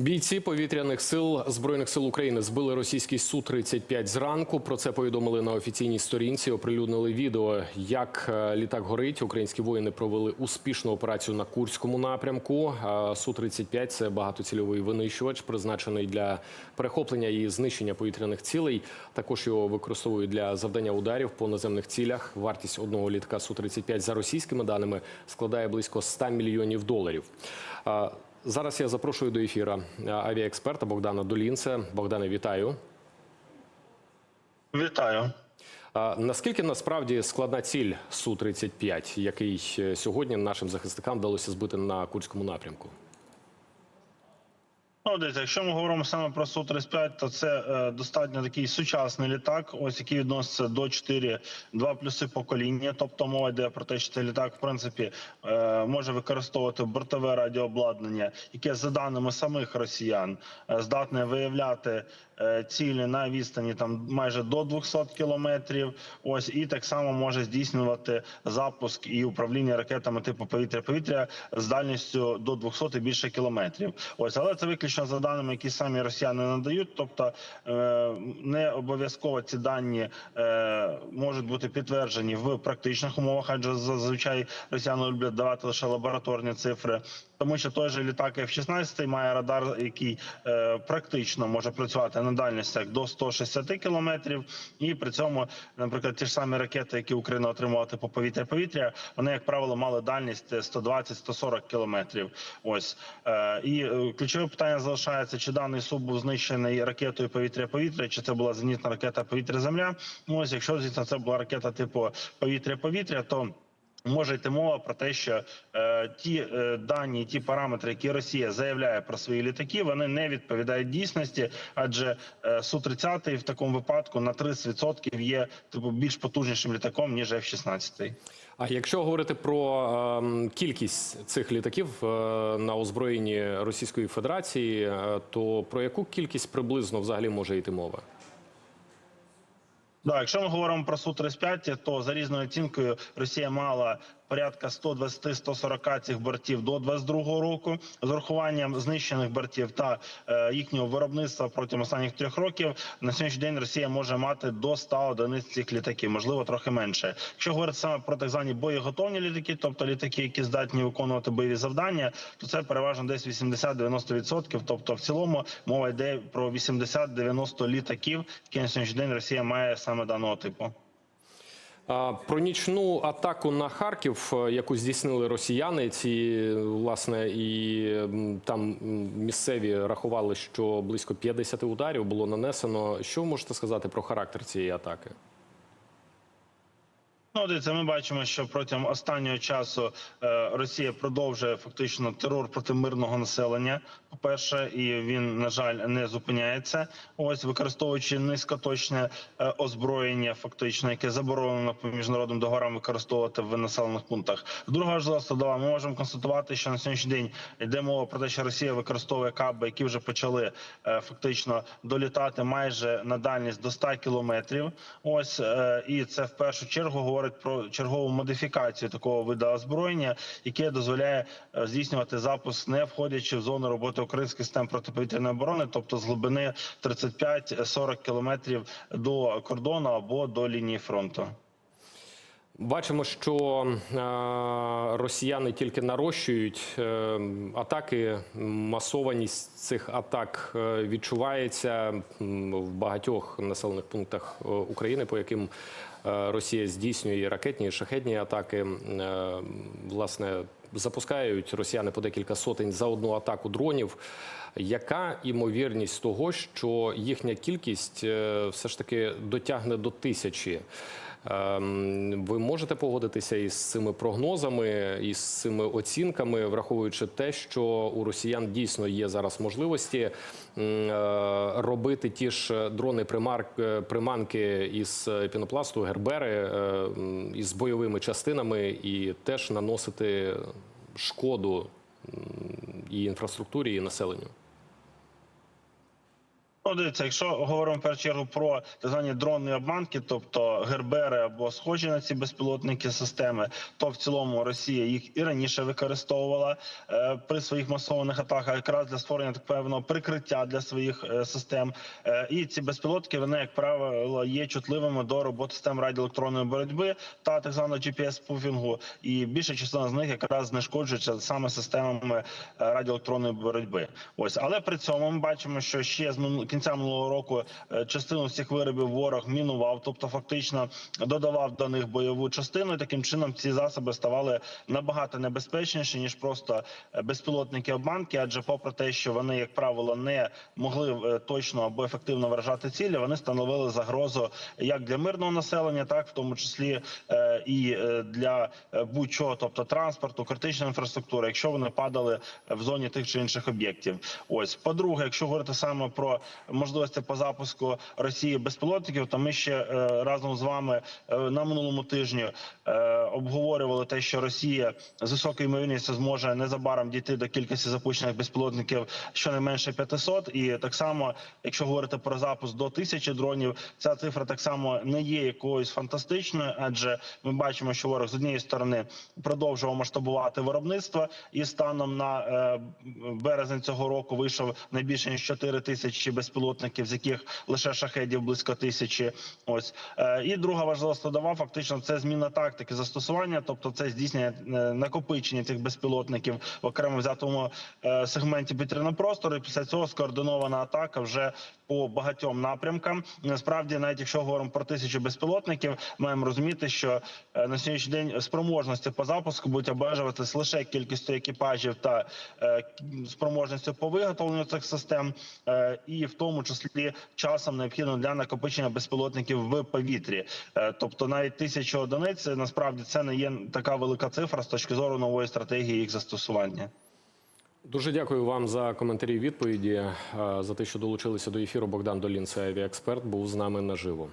Бійці повітряних сил збройних сил України збили російський су 35 зранку. Про це повідомили на офіційній сторінці. Оприлюднили відео, як е, літак горить. Українські воїни провели успішну операцію на курському напрямку. су 35 це багатоцільовий винищувач, призначений для перехоплення і знищення повітряних цілей. Також його використовують для завдання ударів по наземних цілях. Вартість одного літака су 35 за російськими даними складає близько 100 мільйонів доларів. Е, Зараз я запрошую до ефіра авіаексперта Богдана Долінце. Богдане, вітаю. Вітаю. Наскільки насправді складна ціль су 35 який е, сьогодні нашим захисникам вдалося збити на Курському напрямку? Ну, дивіться, якщо ми говоримо саме про су 35 то це е, достатньо такий сучасний літак, ось який відноситься до 4 2 плюси покоління. Тобто мова йде про те, що цей літак, в принципі, е, може використовувати бортове радіообладнання, яке за даними самих росіян е, здатне виявляти цілі на відстані там майже до 200 кілометрів. Ось і так само може здійснювати запуск і управління ракетами типу повітря-повітря з дальністю до 200 і більше кілометрів. Ось, але це виключно за даними, які самі росіяни надають. Тобто е, не обов'язково ці дані е, можуть бути підтверджені в практичних умовах, адже зазвичай росіяни люблять давати лише лабораторні цифри. Тому що той же літак F-16 має радар, який е, практично може працювати на дальностях до 160 кілометрів, і при цьому, наприклад, ті ж самі ракети, які Україна отримувала типу повітря-повітря, вони, як правило, мали дальність 120-140 кілометрів. Ось е, і е, ключове питання залишається: чи даний суб був знищений ракетою повітря-повітря, чи це була зенітна ракета повітря-земля. Ось, якщо звісно, це була ракета типу повітря-повітря, то Може йти мова про те, що е, ті е, дані, ті параметри, які Росія заявляє про свої літаки, вони не відповідають дійсності, адже е, су 30 в такому випадку на 30% є типу більш потужнішим літаком ніж F-16. А якщо говорити про ем, кількість цих літаків е, на озброєнні Російської Федерації, е, то про яку кількість приблизно взагалі може йти мова? Да, якщо ми говоримо про су 35 то за різною оцінкою Росія мала порядка 120-140 цих бортів до 22 року з урахуванням знищених бортів та е, їхнього виробництва протягом останніх трьох років. На сьогоднішній день Росія може мати до 100 одиниць цих літаків, можливо, трохи менше. Якщо говорити саме про так звані боєготовні літаки, тобто літаки, які здатні виконувати бойові завдання, то це переважно десь 80-90%. Тобто, в цілому мова йде про 80-90 літаків, які на сьогоднішній день Росія має саме даного типу. Про нічну атаку на Харків, е, яку здійснили росіяни, ці власне і там місцеві рахували, що близько 50 ударів було нанесено. Що ви можете сказати про характер цієї атаки? Ну, дивіться, ми бачимо, що протягом останнього часу е, Росія продовжує фактично терор проти мирного населення. По перше, і він на жаль не зупиняється. Ось використовуючи низькоточне е, озброєння, фактично, яке заборонено по міжнародним договорам використовувати в населених пунктах. Друга важлива складова, ми можемо констатувати, що на сьогоднішній день йде мова про те, що Росія використовує каби, які вже почали е, фактично долітати майже на дальність до 100 кілометрів. Ось і це в першу чергу говорить про чергову модифікацію такого виду озброєння, яке дозволяє е, здійснювати запуск, не входячи в зону роботи українських систем протиповітряної оборони, тобто з глибини 35-40 кілометрів до кордону або до лінії фронту. Бачимо, що е, росіяни тільки нарощують е, атаки. Масованість цих атак е, відчувається в багатьох населених пунктах України, по яким Росія здійснює ракетні і шахетні атаки. Власне, запускають росіяни по декілька сотень за одну атаку дронів. Яка імовірність того, що їхня кількість все ж таки дотягне до тисячі? Ем, Ви можете погодитися із цими прогнозами, із цими оцінками, враховуючи те, що у росіян дійсно є зараз можливості е, робити ті ж дрони примар- приманки із пінопласту, гербери е, із бойовими частинами і теж наносити шкоду і інфраструктурі, і населенню. Ну, дивіться, якщо говоримо в першу чергу про так звані дронні обманки, тобто гербери або схожі на ці безпілотники системи, то в цілому Росія їх і раніше використовувала е, при своїх масованих атаках, якраз для створення так певного прикриття для своїх е, систем. Е, і ці безпілотники вони, як правило, є чутливими до роботи систем радіоелектронної боротьби та так званого GPS-пуфінгу. І більша частина з них якраз знешкоджується саме системами е, радіоелектронної боротьби. Ось, але при цьому ми бачимо, що ще з мину- кінця минулого року е, частину цих виробів ворог мінував, тобто фактично додавав до них бойову частину. І таким чином ці засоби ставали набагато небезпечніші ніж просто е, безпілотники обманки, адже попри те, що вони, як правило, не могли е, точно або ефективно вражати цілі, вони становили загрозу як для мирного населення, так в тому числі і для будь-чого, тобто транспорту, критичної інфраструктури, якщо вони падали в зоні тих чи інших об'єктів. Ось по-друге, якщо говорити саме про можливості по запуску Росії безпілотників, то ми ще е, разом з вами е, на минулому тижні е, обговорювали те, що Росія з високою ймовірністю зможе незабаром дійти до кількості запущених безпілотників щонайменше 500. І так само, якщо говорити про запуск до тисячі дронів, ця цифра так само не є якоюсь фантастичною, адже ми бачимо, що ворог з однієї сторони продовжував масштабувати виробництво, і станом на березень цього року вийшов найбільше ніж 4 тисячі безпілотників, з яких лише шахедів близько тисячі. Ось Е, і друга важлива складова, фактично, це зміна тактики застосування, тобто це здійснення е, накопичення цих безпілотників в окремо взятому е, сегменті повітряного простору. І після цього скоординована атака вже по багатьом напрямкам. Насправді, навіть якщо говоримо про тисячу безпілотників, маємо розуміти, що на сьогоднішній день спроможності по запуску будуть обмежуватись лише кількістю екіпажів та спроможністю по виготовленню цих систем, і в тому числі часом необхідно для накопичення безпілотників в повітрі. Е, Тобто навіть тисяча одиниць насправді це не є така велика цифра з точки зору нової стратегії їх застосування. Дуже дякую вам за коментарі відповіді, е, за те, що долучилися до ефіру. Богдан Долін, це авіаексперт, був з нами наживо.